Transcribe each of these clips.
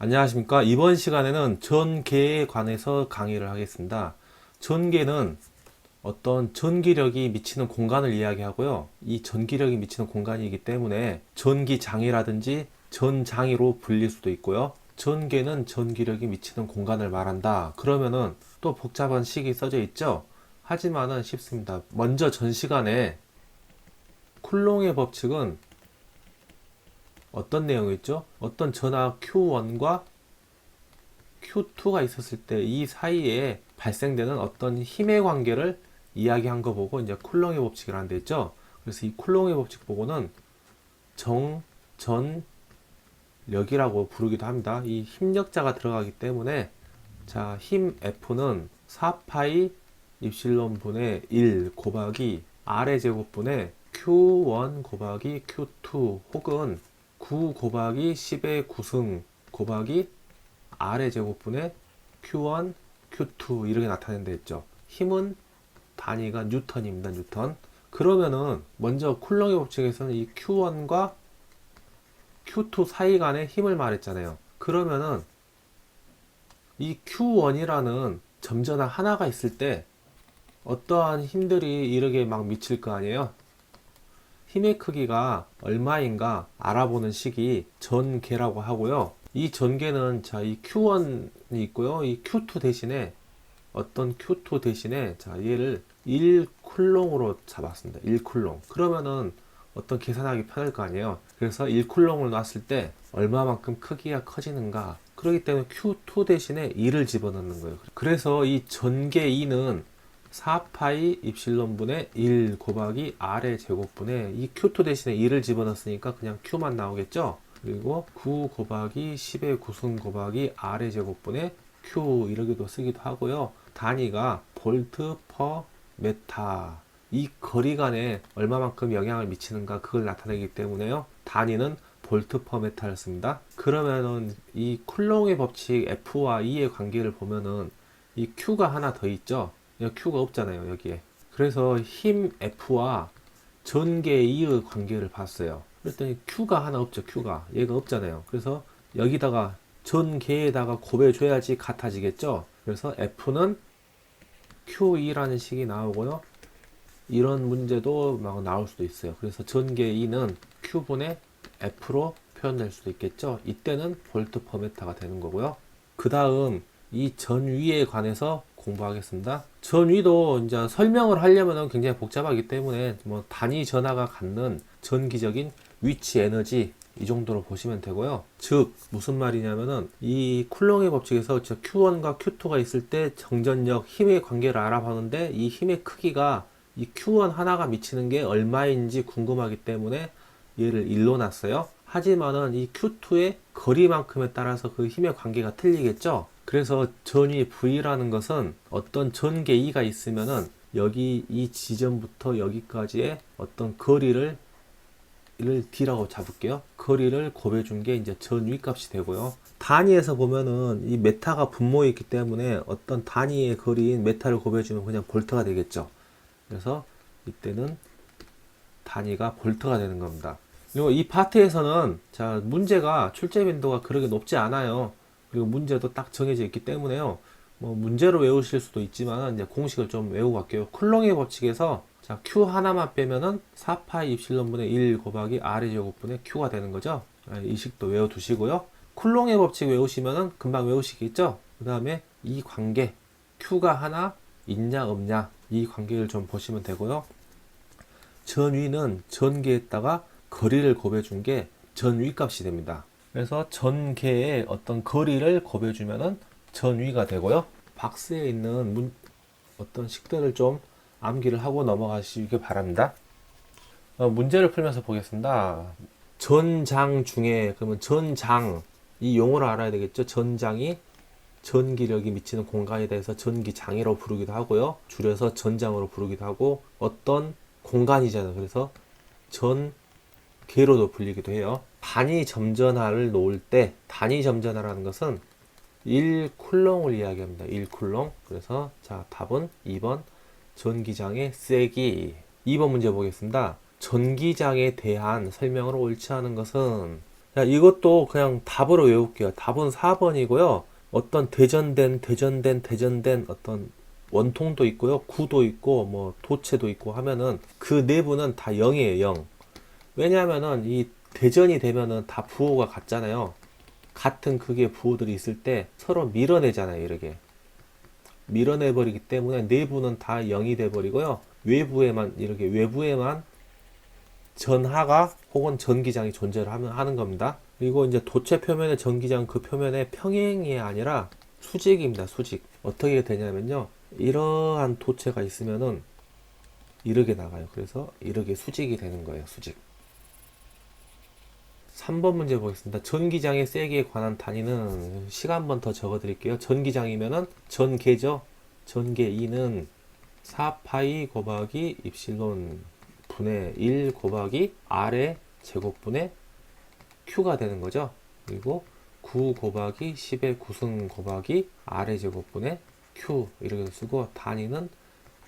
안녕하십니까. 이번 시간에는 전개에 관해서 강의를 하겠습니다. 전개는 어떤 전기력이 미치는 공간을 이야기하고요. 이 전기력이 미치는 공간이기 때문에 전기장애라든지 전장애로 불릴 수도 있고요. 전개는 전기력이 미치는 공간을 말한다. 그러면은 또 복잡한 식이 써져 있죠. 하지만은 쉽습니다. 먼저 전 시간에 쿨롱의 법칙은 어떤 내용이었죠? 어떤 전하 Q1과 Q2가 있었을 때 이 사이에 발생되는 어떤 힘의 관계를 이야기한 거 보고 이제 쿨롱의 법칙이라는 데 있죠. 그래서 이 쿨롱의 법칙 보고는 정, 전, 력이라고 부르기도 합니다. 이 힘력자가 들어가기 때문에 자, 힘 F는 4파이 입실론 분의 1 곱하기 R의 제곱분의 Q1 곱하기 Q2 혹은 9 곱하기 10의 9승 곱하기 R의 제곱분의 Q1, Q2 이렇게 나타낸다 했죠. 힘은 단위가 뉴턴입니다. 뉴턴. 그러면은 먼저 쿨롱의 법칙에서는 이 Q1과 Q2 사이 간의 힘을 말했잖아요. 그러면은 이 Q1이라는 점전화 하나가 있을 때 어떠한 힘들이 이렇게 막 미칠 거 아니에요? 힘의 크기가 얼마인가 알아보는 식이 전개라고 하고요. 이 전개는 자, 이 Q1이 있고요. 이 Q2 대신에 어떤 Q2 대신에 자, 얘를 1쿨롱으로 잡았습니다. 1쿨롱. 그러면은 어떤 계산하기 편할 거 아니에요. 그래서 1쿨롱을 놨을 때 얼마만큼 크기가 커지는가. 그렇기 때문에 Q2 대신에 2를 집어넣는 거예요. 그래서 이 전개 2는 4파이 입실론분의 1 곱하기 R의 제곱분의 이 Q2 대신에 2를 집어넣었으니까 그냥 Q만 나오겠죠? 그리고 9 곱하기 10의 9승 곱하기 R의 제곱분의 Q 이러기도 쓰기도 하고요. 단위가 볼트 퍼 메타. 이 거리 간에 얼마만큼 영향을 미치는가 그걸 나타내기 때문에요. 단위는 볼트 퍼 메타를 씁니다. 그러면은 이 쿨롱의 법칙 F와 E의 관계를 보면은 이 Q가 하나 더 있죠. Q가 없잖아요, 여기에. 그래서 힘 F와 전개 E의 관계를 봤어요. 그랬더니 Q가 하나 없죠, Q가. 얘가 없잖아요. 그래서 여기다가 전개에다가 곱해줘야지 같아지겠죠. 그래서 F는 Q2라는 식이 나오고요. 이런 문제도 막 나올 수도 있어요. 그래서 전개 E는 Q분의 F로 표현될 수도 있겠죠. 이때는 볼트 퍼 메타가 되는 거고요. 그 다음 이 전위에 관해서 공부하겠습니다. 전위도 이제 설명을 하려면 굉장히 복잡하기 때문에 뭐 단위 전하가 갖는 전기적인 위치 에너지 이 정도로 보시면 되고요. 즉 무슨 말이냐면은 이 쿨롱의 법칙에서 저 Q1과 Q2가 있을 때 정전력 힘의 관계를 알아보는데 이 힘의 크기가 이 Q1 하나가 미치는 게 얼마인지 궁금하기 때문에 얘를 1로 놨어요. 하지만은 이 Q2의 거리만큼에 따라서 그 힘의 관계가 틀리겠죠. 그래서 전위 V라는 것은 어떤 전개 E가 있으면은 여기 이 지점부터 여기까지의 어떤 거리를 를 D라고 잡을게요. 거리를 곱해준 게 이제 전위 값이 되고요. 단위에서 보면은 이 메타가 분모에 있기 때문에 어떤 단위의 거리인 메타를 곱해주면 그냥 볼트가 되겠죠. 그래서 이때는 단위가 볼트가 되는 겁니다. 그리고 이 파트에서는 자 문제가 출제 빈도가 그렇게 높지 않아요. 그리고 문제도 딱 정해져 있기 때문에요. 뭐 문제로 외우실 수도 있지만 이제 공식을 좀 외우고 갈게요. 쿨롱의 법칙에서 자 Q 하나만 빼면은 4파이 입실론분의 1 곱하기 R의 제곱분의 Q가 되는 거죠. 아, 이 식도 외워두시고요. 쿨롱의 법칙 외우시면은 금방 외우시겠죠. 그 다음에 이 관계 Q가 하나 있냐 없냐 이 관계를 좀 보시면 되고요. 전위는 전개에다가 거리를 곱해준 게 전위 값이 됩니다. 그래서 전개에 어떤 거리를 곱해주면은 전위가 되고요. 박스에 있는 문, 어떤 식들을 좀 암기를 하고 넘어가시기 바랍니다. 어, 문제를 풀면서 보겠습니다. 전장 중에 그러면 전장 이 용어를 알아야 되겠죠. 전장이 전기력이 미치는 공간에 대해서 전기장애로 부르기도 하고요. 줄여서 전장으로 부르기도 하고 어떤 공간이잖아요. 그래서 전개로도 불리기도 해요. 단위 점전화를 놓을 때 단위 점전화라는 것은 1쿨롱을 이야기합니다. 1쿨롱. 그래서 자 답은 2번 전기장의 세기. 2번 문제 보겠습니다. 전기장에 대한 설명을 옳지 않은 것은 자, 이것도 그냥 답으로 외울게요. 답은 4번이고요. 어떤 대전된, 대전된, 대전된 어떤 원통도 있고요. 구도 있고, 뭐, 도체도 있고 하면은 그 내부는 다 0이에요, 0. 왜냐하면은 이 대전이 되면은 다 부호가 같잖아요. 같은 극의 부호들이 있을 때 서로 밀어내잖아요, 이렇게. 밀어내 버리기 때문에 내부는 다 0이 돼 버리고요. 외부에만, 이렇게 외부에만 전하가 혹은 전기장이 존재를 하면 하는 겁니다. 그리고 이제 도체 표면의 전기장 그 표면에 평행이 아니라 수직입니다. 수직. 어떻게 되냐면요. 이러한 도체가 있으면은 이렇게 나가요. 그래서 이렇게 수직이 되는 거예요. 수직. 3번 문제 보겠습니다. 전기장의 세기에 관한 단위는 시간 한 번 더 적어 드릴게요. 전기장이면은 전개죠. 전개 2는 4파이 곱하기 입실론 분의 1 곱하기 R의 제곱분의 Q가 되는 거죠. 그리고 9 곱하기 10의 9승 곱하기 R의 제곱분의 Q 이렇게 쓰고 단위는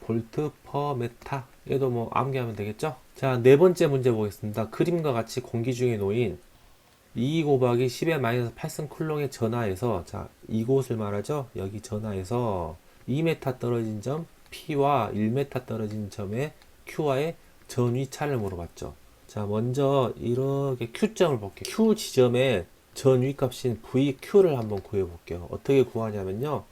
볼트 퍼 메타 얘도 뭐 암기하면 되겠죠? 자, 네 번째 문제 보겠습니다. 그림과 같이 공기 중에 놓인 2 곱하기 10의 마이너스 8승 쿨롱의 전하에서 자, 이곳을 말하죠. 여기 전하에서 2m 떨어진 점 P와 1m 떨어진 점의 Q와의 전위차를 물어봤죠. 자, 먼저 이렇게 Q점을 볼게요. Q 지점의 전위 값인 VQ를 한번 구해 볼게요. 어떻게 구하냐면요.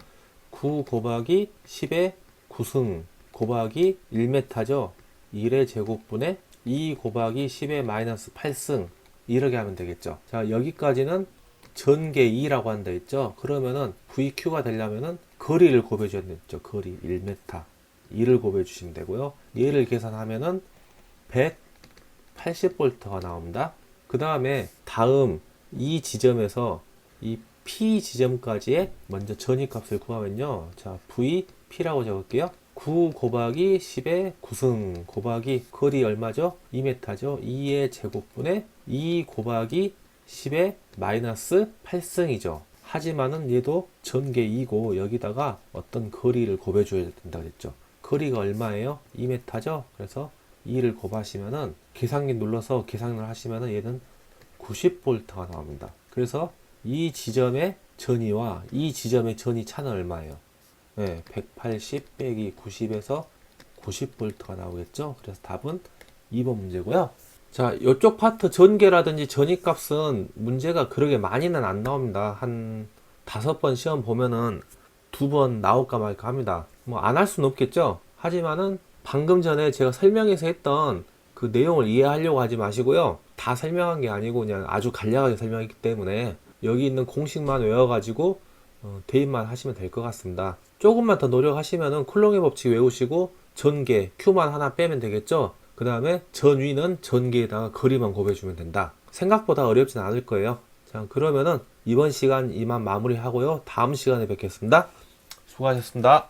9 곱하기 10의 9승 곱하기 1m죠. 1의 제곱분의 2 곱하기 10의 마이너스 8승 이렇게 하면 되겠죠. 자, 여기까지는 전개 2라고 한다 했죠. 그러면은 VQ가 되려면은 거리를 곱해 줘야 되죠. 거리 1m. 2를 곱해 주시면 되고요. 얘를 계산하면은 180V가 나옵니다. 그 다음에 다음 이 지점에서 이 P 지점까지의 먼저 전위값을 구하면요. 자, V, P라고 적을게요. 9 곱하기 10의 9승 곱하기 거리 얼마죠? 2m죠. 2의 제곱분의 2 곱하기 10의 마이너스 8승이죠. 하지만은 얘도 전개 2고 여기다가 어떤 거리를 곱해줘야 된다 그랬죠. 거리가 얼마예요? 2m죠. 그래서 2를 곱하시면은 계산기 눌러서 계산을 하시면은 얘는 90V가 나옵니다. 그래서 이 지점의 전위와 이 지점의 전위 차는 얼마예요? 네, 180 빼기 90에서 90V가 나오겠죠? 그래서 답은 2번 문제고요. 자, 이쪽 파트 전개라든지 전위값은 문제가 그렇게 많이는 안 나옵니다. 한 다섯 번 시험 보면은 두 번 나올까 말까 합니다. 뭐 안 할 수는 없겠죠? 하지만은 방금 전에 제가 설명해서 했던 그 내용을 이해하려고 하지 마시고요. 다 설명한 게 아니고 그냥 아주 간략하게 설명했기 때문에 여기 있는 공식만 외워가지고 어, 대입만 하시면 될 것 같습니다. 조금만 더 노력하시면은 쿨롱의 법칙 외우시고 전개 Q만 하나 빼면 되겠죠. 그 다음에 전위는 전개에다가 거리만 곱해주면 된다. 생각보다 어렵진 않을 거예요. 자 그러면은 이번 시간 이만 마무리하고요. 다음 시간에 뵙겠습니다. 수고하셨습니다.